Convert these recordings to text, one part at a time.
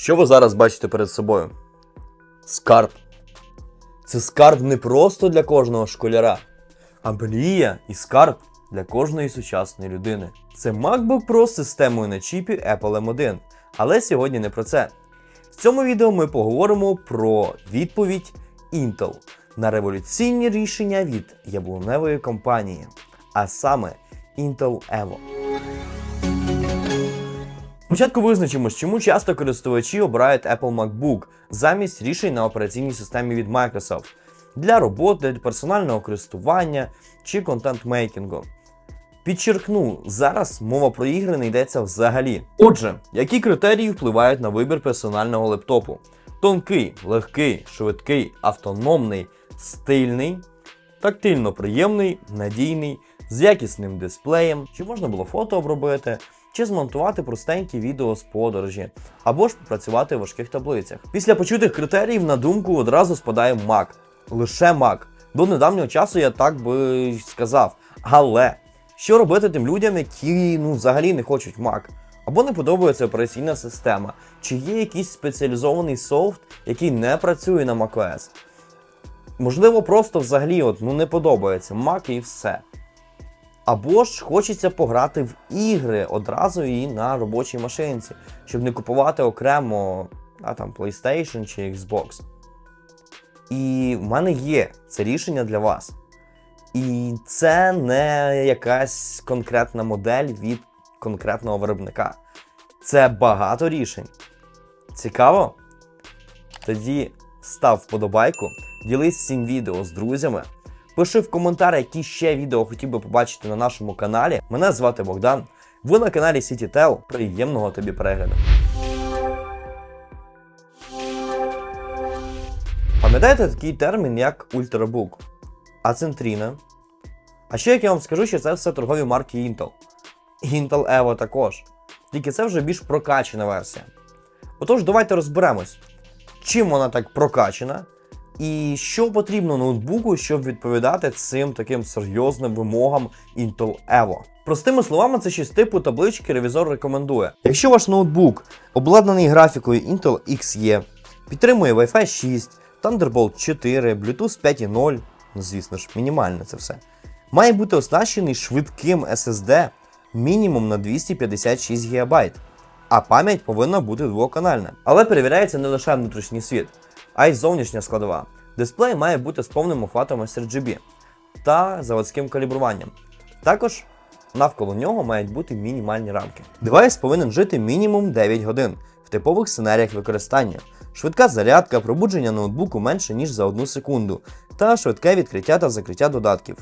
Що ви зараз бачите перед собою? Скарб. Це скарб не просто для кожного школяра, а мрія і скарб для кожної сучасної людини. Це MacBook Pro з системою на чіпі Apple M1. Але сьогодні не про це. В цьому відео ми поговоримо про відповідь Intel на революційні рішення від яблуневої компанії, а саме Intel Evo. Спочатку визначимось, чому часто користувачі обирають Apple MacBook замість рішень на операційній системі від Microsoft для роботи, для персонального користування чи контент-мейкінгу. Підчеркну, зараз мова про ігри не йдеться взагалі. Отже, які критерії впливають на вибір персонального лептопу? Тонкий, легкий, швидкий, автономний, стильний, тактильно приємний, надійний, з якісним дисплеєм, чи можна було фото обробити, чи змонтувати простенькі відео з подорожі, або ж попрацювати в важких таблицях. Після почутих критеріїв на думку одразу спадає Mac. Лише Mac. До недавнього часу я так би сказав. Але що робити тим людям, які ну взагалі не хочуть Mac? Або не подобається операційна система, чи є якийсь спеціалізований софт, який не працює на macOS. Можливо, просто взагалі от, ну, не подобається Mac і все. Або ж хочеться пограти в ігри одразу і на робочій машинці, щоб не купувати окремо а, там, PlayStation чи Xbox. І в мене є це рішення для вас. І це не якась конкретна модель від конкретного виробника. Це багато рішень. Цікаво? Тоді став вподобайку, ділись цим відео з друзями. Пиши в коментарі, які ще відео хотів би побачити на нашому каналі. Мене звати Богдан. Ви на каналі CityTel. Приємного тобі перегляду. Пам'ятаєте такий термін, як ультрабук, ацентріна. А ще як я вам скажу, що це все торгові марки Intel. Intel Evo також. Тільки це вже більш прокачена версія. Отож, давайте розберемось, чим вона так прокачена, і що потрібно ноутбуку, щоб відповідати цим таким серйозним вимогам Intel Evo. Простими словами, це щось типу таблички ревізор рекомендує. Якщо ваш ноутбук обладнаний графікою Intel XE, підтримує Wi-Fi 6, Thunderbolt 4, Bluetooth 5.0, ну звісно ж, мінімально це все, має бути оснащений швидким SSD мінімум на 256 ГБ, а пам'ять повинна бути двоканальна. Але перевіряється не лише внутрішній світ, а й зовнішня складова. Дисплей має бути з повним охватом sRGB та заводським калібруванням. Також навколо нього мають бути мінімальні рамки. Девайс повинен жити мінімум 9 годин в типових сценаріях використання. Швидка зарядка, пробудження ноутбуку менше ніж за 1 секунду, та швидке відкриття та закриття додатків.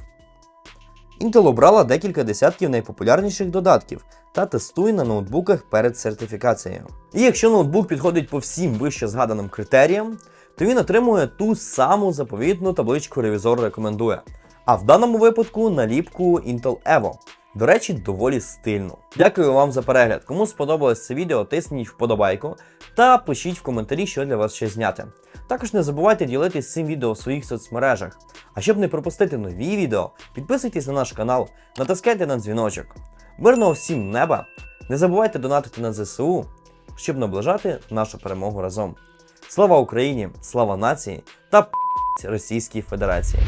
Intel обрала декілька десятків найпопулярніших додатків та тестує на ноутбуках перед сертифікацією. І якщо ноутбук підходить по всім вище згаданим критеріям, то він отримує ту саму заповітну табличку ревізор рекомендує. А в даному випадку наліпку Intel Evo. До речі, доволі стильно. Дякую вам за перегляд. Кому сподобалось це відео, тисніть вподобайку та пишіть в коментарі, що для вас ще зняти. Також не забувайте ділитись цим відео в своїх соцмережах. А щоб не пропустити нові відео, підписуйтесь на наш канал, натискайте на дзвіночок. Мирного всім неба! Не забувайте донатити на ЗСУ, щоб наближати нашу перемогу разом. Слава Україні! Слава нації та Російській Федерації!